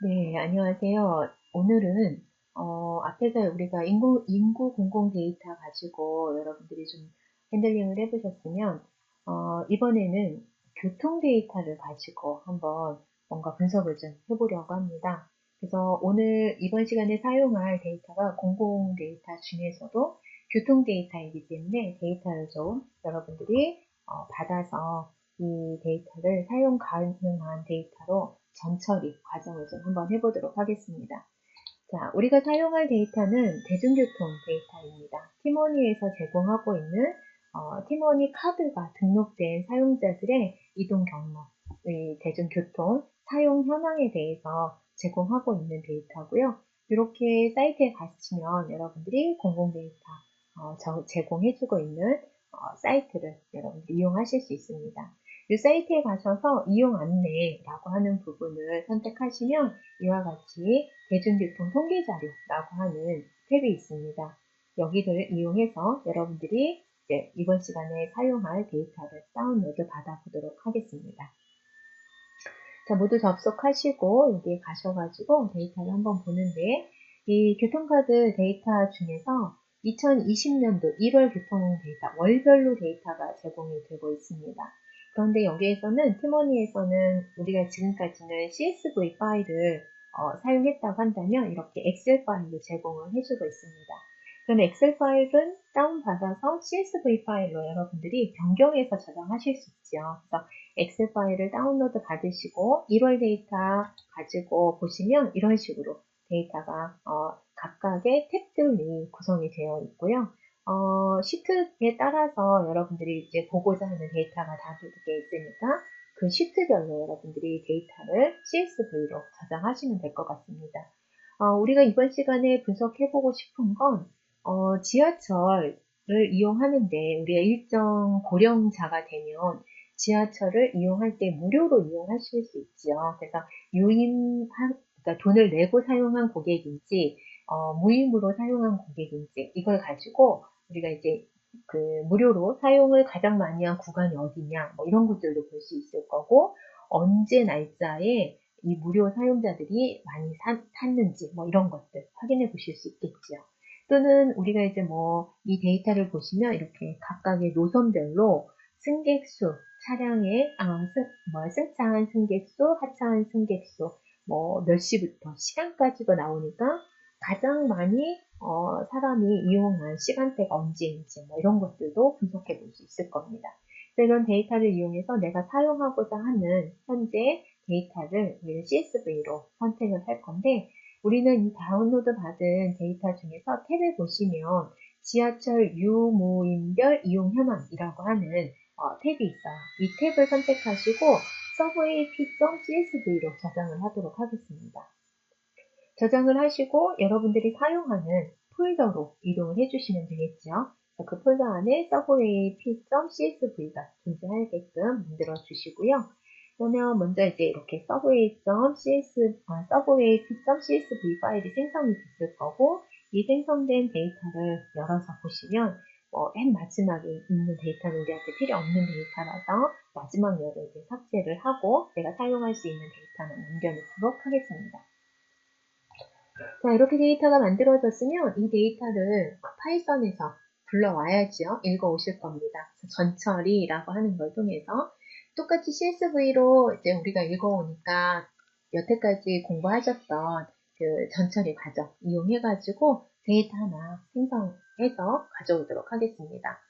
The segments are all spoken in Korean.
네, 안녕하세요. 오늘은 어, 앞에서 우리가 인구, 인구 공공 데이터 가지고 여러분들이 좀 핸들링을 해보셨으면 어, 이번에는 교통 데이터를 가지고 한번 뭔가 분석을 좀 해보려고 합니다. 그래서 오늘 이번 시간에 사용할 데이터가 공공 데이터 중에서도 교통 데이터이기 때문에 데이터를 좀 여러분들이 어, 받아서 이 데이터를 사용 가능한 데이터로 전처리 과정을 좀 한번 해보도록 하겠습니다. 자, 우리가 사용할 데이터는 대중교통 데이터입니다. 티머니에서 제공하고 있는 어, 티머니 카드가 등록된 사용자들의 이동 경로, 대중교통 사용 현황에 대해서 제공하고 있는 데이터고요. 이렇게 사이트에 가시면 여러분들이 공공 데이터 어, 제공해주고 있는 어, 사이트를 여러분들 이용하실 수 있습니다. 이 사이트에 가셔서 이용 안내라고 하는 부분을 선택하시면 이와 같이 대중교통 통계자료라고 하는 탭이 있습니다. 여기를 이용해서 여러분들이 이번 시간에 사용할 데이터를 다운로드 받아보도록 하겠습니다. 자, 모두 접속하시고 여기에 가셔가지고 데이터를 한번 보는데 이 교통카드 데이터 중에서 2020년도 1월 교통 데이터, 월별로 데이터가 제공이 되고 있습니다. 그런데 여기에서는 티머니에서는 우리가 지금까지는 CSV 파일을 어, 사용했다고 한다면 이렇게 엑셀 파일로 제공을 해주고 있습니다. 그럼 엑셀 파일은 다운받아서 CSV 파일로 여러분들이 변경해서 저장하실 수 있죠. 그래서 엑셀 파일을 다운로드 받으시고 1월 데이터 가지고 보시면 이런 식으로 데이터가 어, 각각의 탭들이 구성이 되어 있고요. 어, 시트에 따라서 여러분들이 이제 보고자 하는 데이터가 다르게 있으니까 그 시트별로 여러분들이 데이터를 CSV로 저장하시면 될 것 같습니다. 어, 우리가 이번 시간에 분석해보고 싶은 건 어, 지하철을 이용하는데 우리가 일정 고령자가 되면 지하철을 이용할 때 무료로 이용하실 수 있죠. 그래서 유임, 그러니까 돈을 내고 사용한 고객인지 어, 무임으로 사용한 고객인지 이걸 가지고 우리가 이제 그 무료로 사용을 가장 많이 한 구간이 어디냐 뭐 이런 것들도 볼 수 있을 거고 언제 날짜에 이 무료 사용자들이 많이 사, 샀는지 뭐 이런 것들 확인해 보실 수 있겠죠. 또는 우리가 이제 뭐 이 데이터를 보시면 이렇게 각각의 노선별로 승객수, 차량의 아, 승, 뭐 승차한 승객수, 하차한 승객수, 뭐 몇 시부터 시간까지도 나오니까 가장 많이 어, 사람이 이용한 시간대가 언제인지 뭐 이런 것들도 분석해 볼 수 있을 겁니다. 이런 데이터를 이용해서 내가 사용하고자 하는 현재 데이터를 CSV로 선택을 할 건데 우리는 이 다운로드 받은 데이터 중에서 탭을 보시면 지하철 유무인별 이용 현황이라고 하는 어, 탭이 있어요. 이 탭을 선택하시고 서브웨이 p.csv로 저장을 하도록 하겠습니다. 저장을 하시고 여러분들이 사용하는 폴더로 이동을 해주시면 되겠죠. 그 폴더 안에 서브웨이 p.csv가 존재하게끔 만들어 주시고요. 그러면 먼저 이제 이렇게 서브웨이.cs, 아, 서브웨이 p.csv 파일이 생성이 됐을 거고 이 생성된 데이터를 열어서 보시면 뭐, 맨 마지막에 있는 데이터는 우리한테 필요 없는 데이터라서 마지막 열을 이제 삭제를 하고 내가 사용할 수 있는 데이터는 남겨놓도록 하겠습니다. 자, 이렇게 데이터가 만들어졌으면 이 데이터를 파이썬에서 불러와야죠. 읽어오실 겁니다. 전처리라고 하는 걸 통해서 똑같이 CSV로 이제 우리가 읽어오니까 여태까지 공부하셨던 그 전처리 과정 이용해가지고 데이터 하나 생성해서 가져오도록 하겠습니다.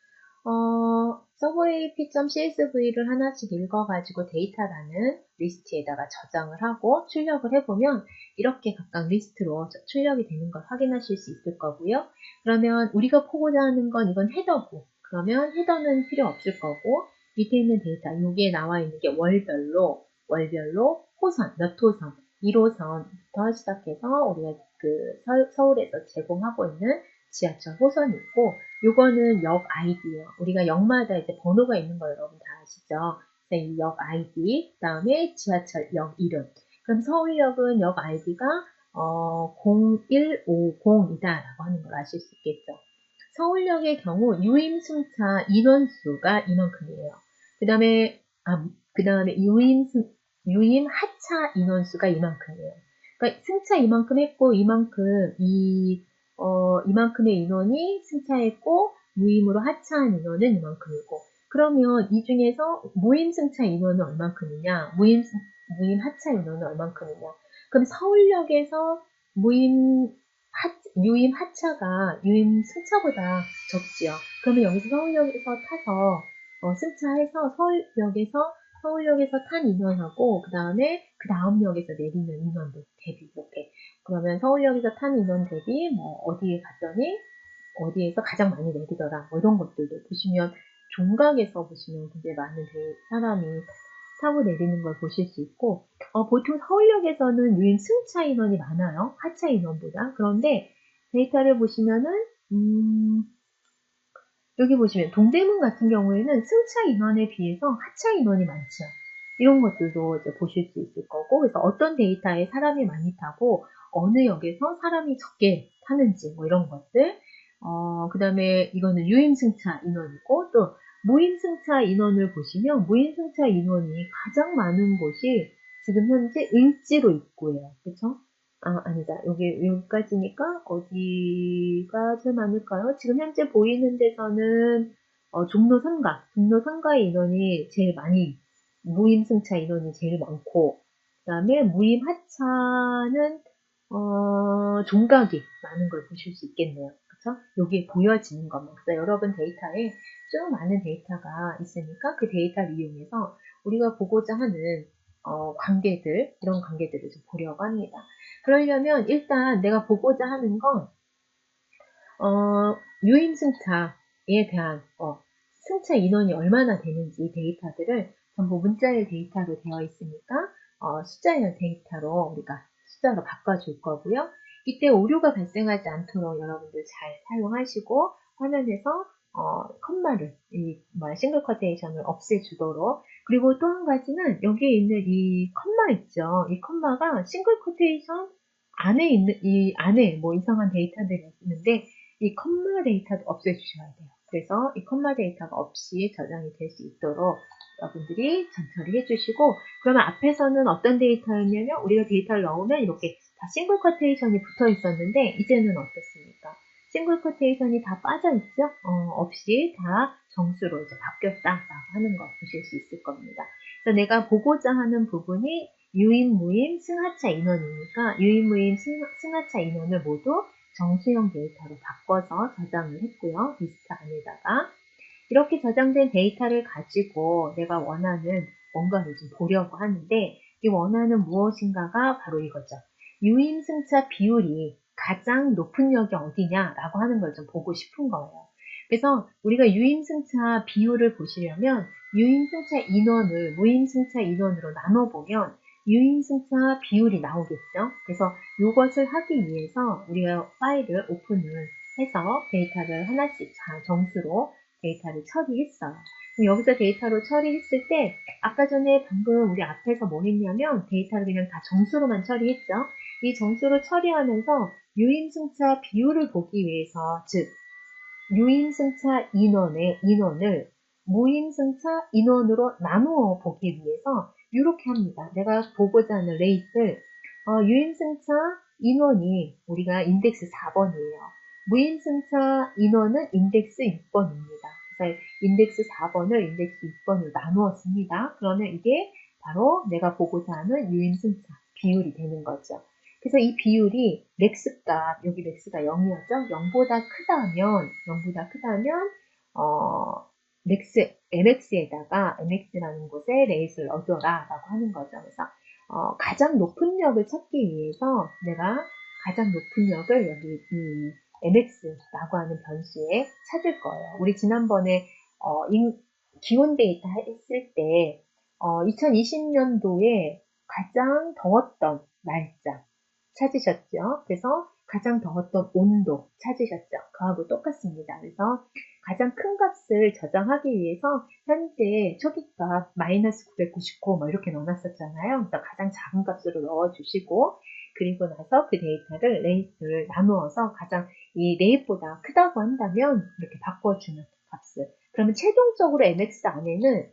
어, 서브웨이 p.csv를 하나씩 읽어가지고 데이터라는 리스트에다가 저장을 하고 출력을 해보면 이렇게 각각 리스트로 출력이 되는 걸 확인하실 수 있을 거고요. 그러면 우리가 보고자 하는 건 이건 헤더고 그러면 헤더는 필요 없을 거고 밑에 있는 데이터 여기에 나와 있는 게 월별로 월별로 호선 몇 호선 1호선부터 시작해서 우리가 그 서 울에서 제공하고 있는 지하철 호선이 있고 요거는 역 아이디예요. 우리가 역마다 이제 번호가 있는 거 여러분 다 아시죠? 이 역 아이디, 그 다음에 지하철 역 이름. 그럼 서울역은 역 아이디가 어, 0150이다라고 하는 걸 아실 수 있겠죠. 서울역의 경우 유임 승차 인원수가 이만큼이에요. 그 다음에 아, 그 다음에 유임 유임 하차 인원수가 이만큼이에요. 그러니까 승차 이만큼 했고 이만큼 이 어, 이만큼의 인원이 승차했고 무임으로 하차한 인원은 이만큼이고. 그러면 이 중에서 무임 승차 인원은 얼만큼이냐? 무임 무임 하차 인원은 얼만큼이냐? 그럼 서울역에서 무임 하, 유임 하차가 유임 승차보다 적지요. 그러면 여기서 서울역에서 타서 어, 승차해서 서울역에서 서울역에서 탄 인원하고 그 다음에 그 다음 역에서 내리는 인원들 대비 이렇게. 그러면 서울역에서 탄 인원 대비 뭐 어디에 갔더니 어디에서 가장 많이 내리더라. 뭐 이런 것들도 보시면 종각에서 보시면 굉장히 많은 사람이 타고 내리는 걸 보실 수 있고 어, 보통 서울역에서는 유인 승차 인원이 많아요. 하차 인원보다. 그런데 데이터를 보시면은 음, 여기 보시면 동대문 같은 경우에는 승차 인원에 비해서 하차 인원이 많죠. 이런 것들도 이제 보실 수 있을 거고, 그래서 어떤 데이터에 사람이 많이 타고, 어느 역에서 사람이 적게 타는지, 뭐 이런 것들. 어, 그 다음에 이거는 유임승차 인원이고, 또 무임승차 인원을 보시면, 무임승차 인원이 가장 많은 곳이 지금 현재 을지로 입구예요. 그쵸? 아, 아니다. 여기, 여기까지니까 어디가 제일 많을까요? 지금 현재 보이는 데서는 어, 종로 상가, 종로 상가의 인원이 제일 많이, 무임 승차 인원이 제일 많고, 그 다음에 무임 하차는, 어, 종각이 많은 걸 보실 수 있겠네요. 그쵸? 여기에 보여지는 것만. 그래서 여러분 데이터에 쭉 많은 데이터가 있으니까 그 데이터를 이용해서 우리가 보고자 하는 어, 관계들, 이런 관계들을 좀 보려고 합니다. 그러려면 일단 내가 보고자 하는 건 어, 유임 승차에 대한 어, 승차 인원이 얼마나 되는지 이 데이터들을 전부 문자열 데이터로 되어 있으니까 어, 숫자열 데이터로 우리가 숫자로 바꿔줄 거고요. 이때 오류가 발생하지 않도록 여러분들 잘 사용하시고 화면에서 어, 컴마를 이 뭐야 싱글 커테이션을 없애주도록 그리고 또 한 가지는 여기에 있는 이 컴마 있죠. 이 컴마가 싱글 커테이션 안에 있는 이 안에 뭐 이상한 데이터들이 있는데 이 컴마 데이터도 없애주셔야 돼요. 그래서 이 컴마 데이터가 없이 저장이 될 수 있도록 여러분들이 전처리 해주시고 그러면 앞에서는 어떤 데이터였냐면 우리가 데이터를 넣으면 이렇게 다 싱글 커테이션이 붙어 있었는데 이제는 어떻습니까? 싱글 커테이션이 다 빠져 있죠? 어, 없이 다 정수로 이제 바뀌었다라고 하는 거 보실 수 있을 겁니다. 그래서 내가 보고자 하는 부분이 유인, 무인, 승하차 인원이니까 유인, 무인, 승, 하차 인원을 모두 정수형 데이터로 바꿔서 저장을 했고요. 리스트 안에다가 이렇게 저장된 데이터를 가지고 내가 원하는 뭔가를 좀 보려고 하는데 이 원하는 무엇인가가 바로 이거죠. 유인 승차 비율이 가장 높은 역이 어디냐라고 하는 걸 좀 보고 싶은 거예요. 그래서 우리가 유임승차 비율을 보시려면 유임승차 인원을 무임승차 인원으로 나눠보면 유임승차 비율이 나오겠죠. 그래서 이것을 하기 위해서 우리가 파일을 오픈을 해서 데이터를 하나씩 다 정수로 데이터를 처리했어요. 여기서 데이터로 처리했을 때 아까 전에 방금 우리 앞에서 뭐 했냐면 데이터를 그냥 다 정수로만 처리했죠. 이 정수를 처리하면서 유임승차 비율을 보기 위해서 즉 유임승차 인원의 인원을 무임승차 인원으로 나누어 보기 위해서 이렇게 합니다. 내가 보고자 하는 레이스를 어, 유임승차 인원이 우리가 인덱스 4번이에요. 무임승차 인원은 인덱스 6번입니다. 그래서 인덱스 4번을 인덱스 6번으로 나누었습니다. 그러면 이게 바로 내가 보고자 하는 유임승차 비율이 되는 거죠. 그래서 이 비율이 렉스값, 여기 렉스가 0이었죠? 0보다 크다면, 0보다 크다면, 어, 렉스, mx에다가 mx라는 곳에 레이스를 얻어라 라고 하는 거죠. 그래서, 어, 가장 높은 역을 찾기 위해서 내가 가장 높은 역을 여기 이 mx라고 하는 변수에 찾을 거예요. 우리 지난번에, 어, 인, 기온 데이터 했을 때, 어, 2020년도에 가장 더웠던 날짜, 찾으셨죠? 그래서 가장 더웠던 온도 찾으셨죠? 그하고 똑같습니다. 그래서 가장 큰 값을 저장하기 위해서 현재 초기값 마이너스 999 뭐 이렇게 넣어놨었잖아요. 그래서 가장 작은 값으로 넣어주시고 그리고 나서 그 데이터를 레이스를 나누어서 가장 이 레이보다 크다고 한다면 이렇게 바꿔주는 값을 그러면 최종적으로 MX 안에는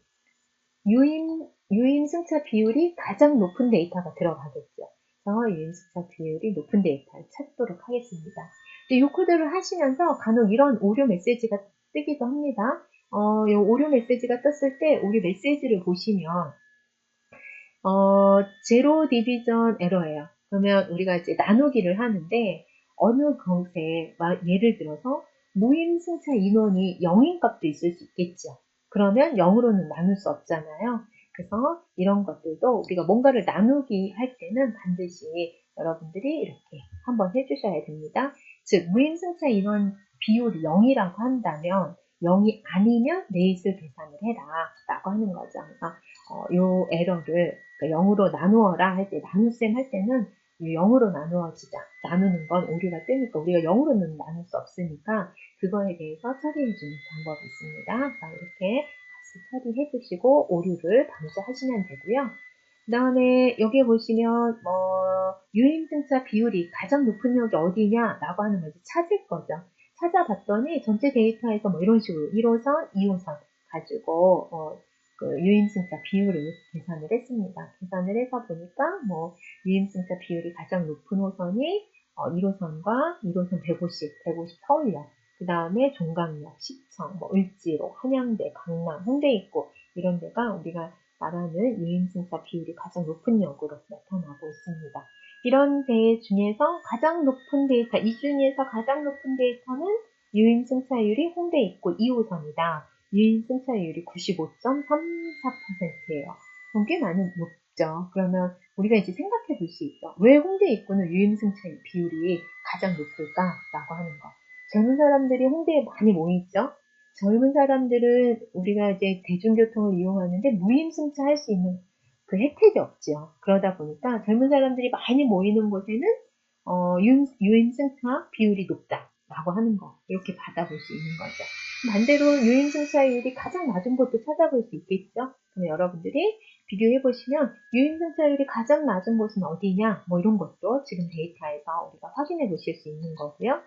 유임, 유임 승차 비율이 가장 높은 데이터가 들어가겠죠. 그래서 유인승차 비율이 높은 데이터를 찾도록 하겠습니다. 이 코드를 하시면서 간혹 이런 오류 메시지가 뜨기도 합니다. 어, 이 오류 메시지가 떴을 때 오류 메시지를 보시면 어, 제로 디비전 에러예요. 그러면 우리가 이제 나누기를 하는데 어느 것에 예를 들어서 모임 승차 인원이 0인 값도 있을 수 있겠죠. 그러면 0으로는 나눌 수 없잖아요. 그래서 이런 것들도 우리가 뭔가를 나누기 할 때는 반드시 여러분들이 이렇게 한번 해주셔야 됩니다. 즉 무임 승차 인원 비율이 0이라고 한다면 0이 아니면 레이스 계산을 해라 라고 하는 거죠. 그래서 어, 요 에러를 그러니까 0으로 나누어라 할 때 나눗셈 할 때는 0으로 나누어지자 나누는 건 오류가 뜨니까 우리가 0으로는 나눌 수 없으니까 그거에 대해서 처리해 주는 방법이 있습니다. 자, 이렇게 같이 처리해 주시고 오류를 방지하시면 되고요. 그 다음에 여기 보시면 뭐 유임승차 비율이 가장 높은 역이 어디냐 라고 하는 걸 찾을 거죠. 찾아봤더니 전체 데이터에서 뭐 이런 식으로 1호선, 2호선 가지고 어, 그 유임승차 비율을 계산을 했습니다. 계산을 해서 보니까 뭐 유임승차 비율이 가장 높은 호선이 어, 1호선과 1호선 150, 150 서울역, 그 다음에 종강역, 시청, 뭐 을지로, 한양대, 강남, 홍대 있고 이런 데가 우리가 말하는 유임승차 비율이 가장 높은 역으로 나타나고 있습니다. 이런 데 중에서 가장 높은 데이터, 이 중에서 가장 높은 데이터는 유임승차율이 홍대 있고 2호선이다. 유인 승차율이 95.34%예요. 꽤 많은 높죠. 그러면 우리가 이제 생각해 볼 수 있죠. 왜 홍대 입구는 유인 승차율 비율이 가장 높을까라고 하는 거. 젊은 사람들이 홍대에 많이 모이죠. 젊은 사람들은 우리가 이제 대중교통을 이용하는데 무임 승차 할 수 있는 그 혜택이 없죠. 그러다 보니까 젊은 사람들이 많이 모이는 곳에는 어, 유임 승차 비율이 높다라고 하는 거 이렇게 받아볼 수 있는 거죠. 반대로 유인 승차율이 가장 낮은 곳도 찾아볼 수 있겠죠. 그럼 여러분들이 비교해 보시면 유인 승차율이 가장 낮은 곳은 어디냐 뭐 이런 것도 지금 데이터에서 우리가 확인해 보실 수 있는 거고요.